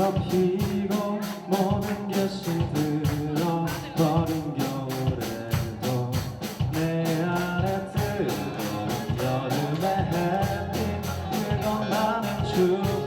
덮이고 모든 게 시들어 버린 겨울에도 내 안에 뜨거운 여름의 햇빛 그건 나는 추